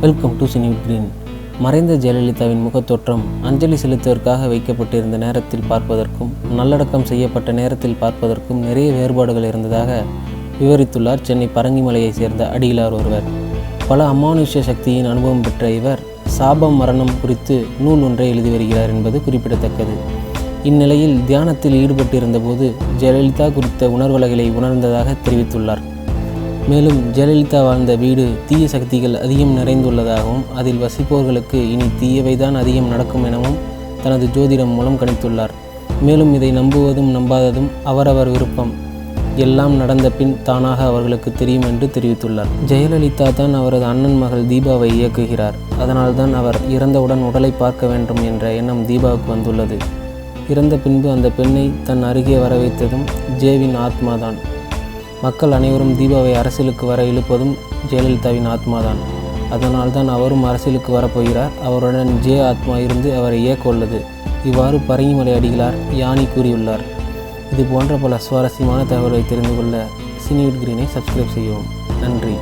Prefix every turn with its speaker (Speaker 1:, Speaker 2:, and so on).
Speaker 1: Welcome to cine green மறைந்த ஜெயலலிதாவின் முகத்தோற்றம் அஞ்சலி செலுத்துவதற்காக வைக்கப்பட்டிருந்த நேரத்தில் பார்ப்பதற்கும் நல்லடக்கம் செய்யப்பட்ட நேரத்தில் பார்ப்பதற்கும் நிறைய வேறுபாடுகள் இருந்ததாக விவரித்துள்ளார் சென்னை பரங்கிமலையைச் சேர்ந்த அடிகளார் ஒருவர். பல அமானுஷ்ய சக்தியின் அனுபவம் பெற்ற இவர் சாபம் மரணம் குறித்து நூல் ஒன்றை எழுதி வருகிறார் என்பது குறிப்பிடத்தக்கது. இந்நிலையில் தியானத்தில் ஈடுபட்டிருந்தபோது ஜெயலலிதா குறித்த உணர்வலைகளை உணர்ந்ததாக தெரிவித்துள்ளார். மேலும் ஜெயலலிதா வாழ்ந்த வீடு தீய சக்திகள் அதிகம் நிறைந்துள்ளதாகவும் அதில் வசிப்பவர்களுக்கு இனி தீயவைதான் அதிகம் நடக்கும் எனவும் தனது ஜோதிடம் மூலம் கணித்துள்ளார். மேலும் இதை நம்புவதும் நம்பாததும் அவரவர் விருப்பம். எல்லாம் நடந்த பின் தானாக அவர்களுக்கு தெரியும் என்று தெரிவித்துள்ளார். ஜெயலலிதா தான் அவரது அண்ணன் மகள் தீபாவை இயக்குகிறார். அதனால்தான் அவர் இறந்தவுடன் உடலை பார்க்க வேண்டும் என்ற எண்ணம் தீபாவுக்கு வந்துள்ளது. இறந்த பின்பு அந்த பெண்ணை தன் அருகே வர வைத்ததும் ஜேவின் ஆத்மாதான். மக்கள் அனைவரும் தீபாவை அரசியலுக்கு வர இழுப்பதும் ஜெயலலிதாவின் ஆத்மாதான். அதனால்தான் அவரும் அரசியலுக்கு வரப்போகிறார். அவருடன் ஜே ஆத்மா இருந்து அவரை இயக்க உள்ளது இவ்வாறு பரங்கிமலை அடிகளார் யானி கூறியுள்ளார். இது போன்ற பல சுவாரஸ்யமான தகவல்களை தெரிந்து கொள்ள சினியூட் கிரீனை சப்ஸ்கிரைப் செய்யவும். நன்றி.